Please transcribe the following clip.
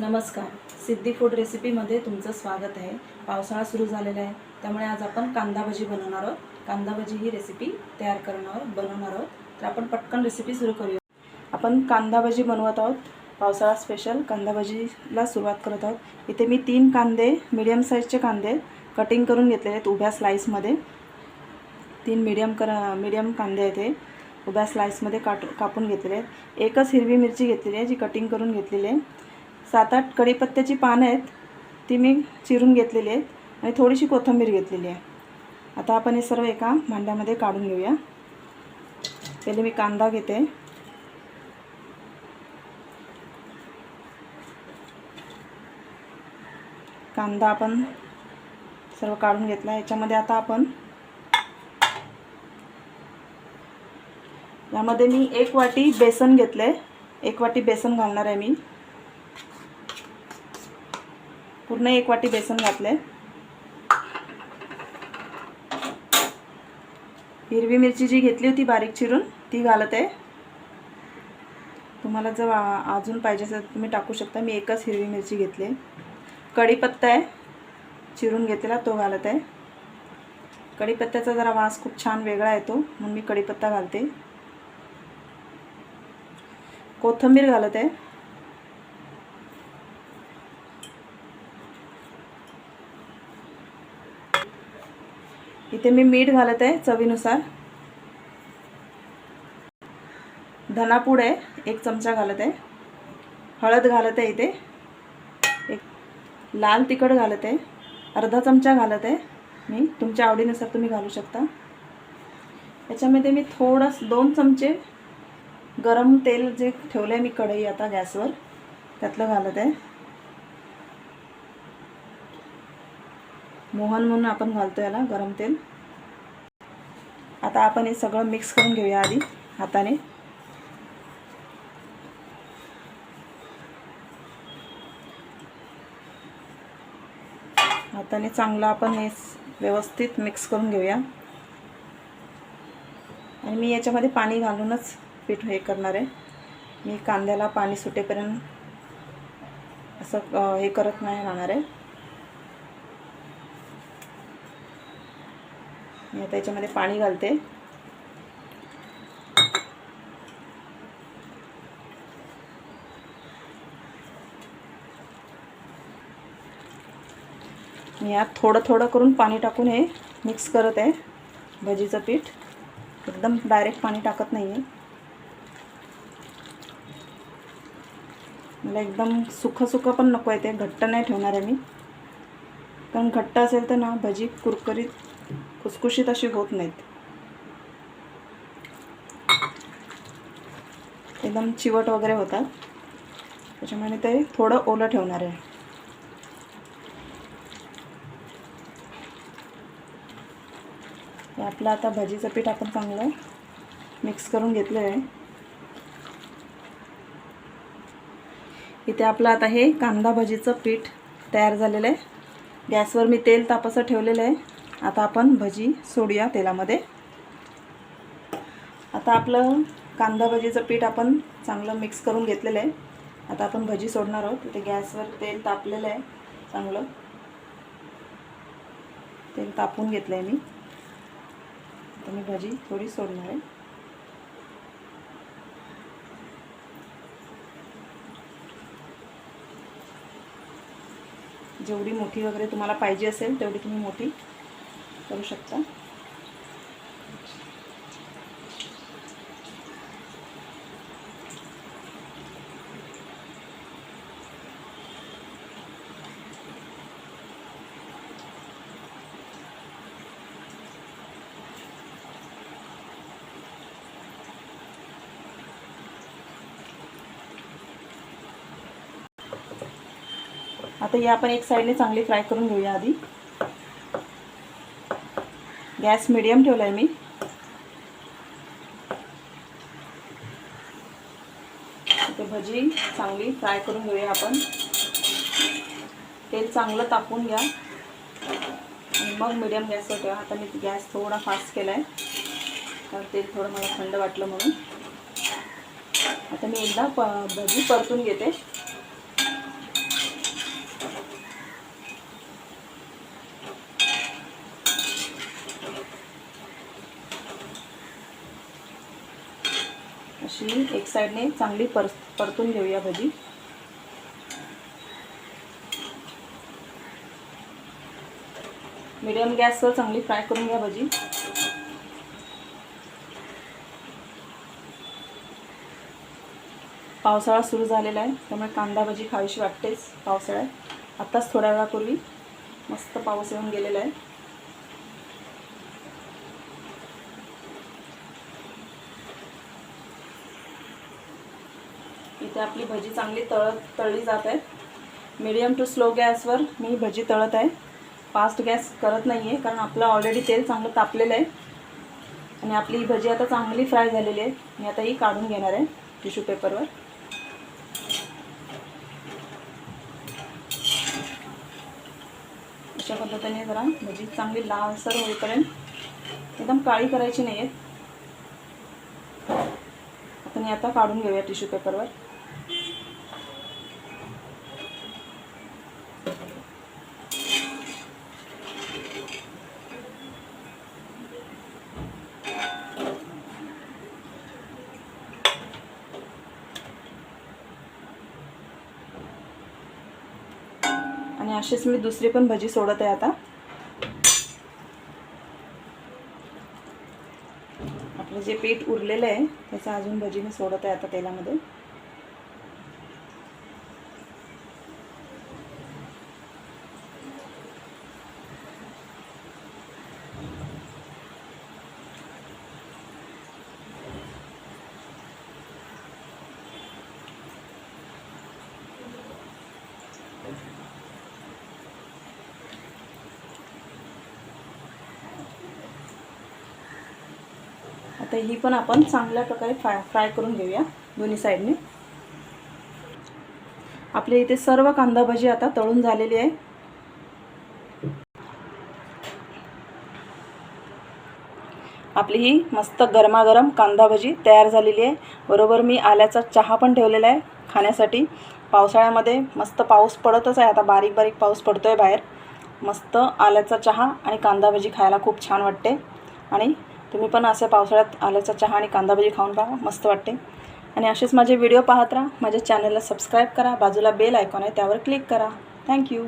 नमस्कार. सिद्धी फूड रेसिपीमध्ये तुमचं स्वागत आहे. पावसाळा सुरू झालेला आहे. त्यामुळे आज आपण कांदा भजी बनवणार आहोत. कांदा भजी ही रेसिपी तयार करणार बनवणार आहोत. तर आपण पटकन रेसिपी सुरू करूया. आपण कांदा भजी बनवत आहोत. पावसाळा स्पेशल कांदा भजीला सुरुवात करत आहोत. इथे मी तीन कांदे मीडियम साईजचे कांदे कटिंग करून घेतलेले आहेत उभ्या स्लाईसमध्ये तीन मीडियम कर मीडियम कांदे आहेत हे. उभ्या स्लाईसमध्ये काट कापून घेतलेले आहेत. एकच हिरवी मिरची घेतलेली आहे जी कटिंग करून घेतलेली आहे. सात आठ कढीपत्त्याची पानं आहेत ती मी चिरून घेतलेली आहेत आणि थोडीशी कोथिंबीर घेतलेली आहे. आता आपण हे सर्व एका भांड्यामध्ये काढून घेऊया. पहिले मी कांदा घेते. कांदा आपण सर्व काढून घेतला. याच्यामध्ये आता आपण यामध्ये मी एक वाटी बेसन घेतलं आहे एक वाटी बेसन घालणार आहे मी. पूर्ण एक वाटी बेसन घातलं आहे हिरवी मिरची जी घेतली होती बारीक चिरून ती घालत आहे. तुम्हाला जर अजून पाहिजे असेल तर तुम्ही टाकू शकता. मी एकच हिरवी मिरची घेतली. आहे कढीपत्ता आहे चिरून घेतलेला तो घालत आहे. कढीपत्त्याचा जरा वास खूप छान वेगळा येतो म्हणून मी कढीपत्ता घालते. कोथिंबीर घालत आहे. इथे मी मीठ घालत आहे चवीनुसार. धनापूड आहे एक चमचा घालत आहे. हळद घालत आहे इथे. एक लाल तिखट घालत आहे. अर्धा चमचा घालत आहे मी. तुमच्या आवडीनुसार तुम्ही घालू शकता. याच्यामध्ये मी थोडंस दोन चमचे गरम तेल जे ठेवलं आहे मी कढई आता गॅसवर त्यातलं घालत आहे. मोहन म्हणून आपण घालतो याला गरम तेल. आता आपण हे सगळं मिक्स करून घेऊया आधी हाताने. हाताने चांगलं आपण हे व्यवस्थित मिक्स करून घेऊया. आणि मी याच्यामध्ये पाणी घालूनच पीठ हे करणार आहे. मी कांद्याला पाणी सुटेपर्यंत असं हे करत नाही राहणार आहे. मी आता याच्यामध्ये पाणी घालते. मी यात थोडं थोडं करून पाणी टाकून हे मिक्स करत आहे भजीचं पीठ. एकदम डायरेक्ट पाणी टाकत नाही आहे मला एकदम सुखं सुखं पण नको आहे ते घट्ट नाही ठेवणार आहे मी. कारण घट्ट असेल तर ना भजी कुरकुरीत खुसखुशीत अशी होत नाहीत. एकदम चिवट वगैरे होतात. त्याच्यामुळे ते थोडं ओलं ठेवणार आहे. हे आपलं आता भजीचं पीठ आपण चांगलं मिक्स करून घेतलं आहे. इथे आपलं आता हे कांदा भजीचं पीठ तयार झालेलं आहे. गॅसवर मी तेल तापसं ठेवलेलं आहे. आता आपण भजी सोडूया तेलामध्ये. आता आपलं कांदा भजीचं पीठ आपण चांगलं मिक्स करून घेतलेलं आहे. आता आपण भजी सोडणार आहोत. इथे गॅसवर तेल तापलेलं आहे चांगलं. तेल तापून घेतलं आहे मी. आता मी भजी थोडी सोडणार आहे. जेवढी मोठी वगैरे तुम्हाला पाहिजे असेल तेवढी तुम्ही मोठी करू शकता. आता ही आपण एक साईडने चांगली फ्राय करून घेऊया आधी. गॅस मिडियम ठेवला आहे मी. ते भजी चांगली फ्राय करून घेऊया आपण. तेल चांगलं तापून घ्या. आणि मग मिडियम गॅसवर ठेवा. आता मी गॅस थोडा फास्ट केला आहे कारण तेल थोडं मला थंड वाटलं म्हणून. आता मी एकदा प भजी परतून घेते. अशी एक साईडने चांगली पर परतून घेऊया भजी. मीडियम गॅसवर चांगली फ्राय करून घ्या भजी. पावसाळा सुरू झालेला आहे त्यामुळे कांदा भजी खावीशी वाटतेच पावसाळ्यात. आत्ताच थोड्या वेळापूर्वी मस्त पाऊस येऊन गेलेला आहे. इथे आपली भजी चांगली तळत तळली जात आहे. मीडियम टू स्लो गॅसवर मी भजी तळत आहे. फास्ट गॅस करत नाही आहे कारण आपलं ऑलरेडी तेल चांगलं तापलेलं आहे. आणि आपली ही भजी आता चांगली फ्राय झालेली आहे. मी आता ही काढून घेणार आहे टिश्यू पेपरवर अशा पद्धतीने जरा भजी चांगली लालसर होईपर्यंत एकदम काळी करायची नाही आहे आपण आता काढून घेऊया टिश्यू पेपरवर आणि अशीच मी दुसरी पण भजी सोडत आहे आता. आपलं जे पीठ उरलेलं आहे त्याचं अजून भजी मी सोडत आहे आता तेलामध्ये. आता ही पण आपण चांगल्या प्रकारे फ्राय फ्राय करून घेऊया दोन्ही साईडने. आपल्या इथे सर्व कांदा भजी आता तळून झालेली आहे. आपली ही मस्त गरमागरम कांदा भजी तयार झालेली आहे. बरोबर मी आल्याचा चहा पण ठेवलेला आहे खाण्यासाठी. पावसाळ्यामध्ये मस्त पाऊस पडतच आहे. आता बारीक बारीक पाऊस पडतो आहे बाहेर. मस्त आल्याचा चहा आणि कांदा भजी खायला खूप छान वाटते. आणि तुम्ही पण असे पावसाळ्यात आल्याचा चहा आणि कांदा भजी खाऊन पहा मस्त वाटते. आणि असेच माझे व्हिडिओ पाहत राहा. माझ्या चॅनलला सबस्क्राईब करा. बाजूला बेल आयकॉन आहे त्यावर क्लिक करा. थँक्यू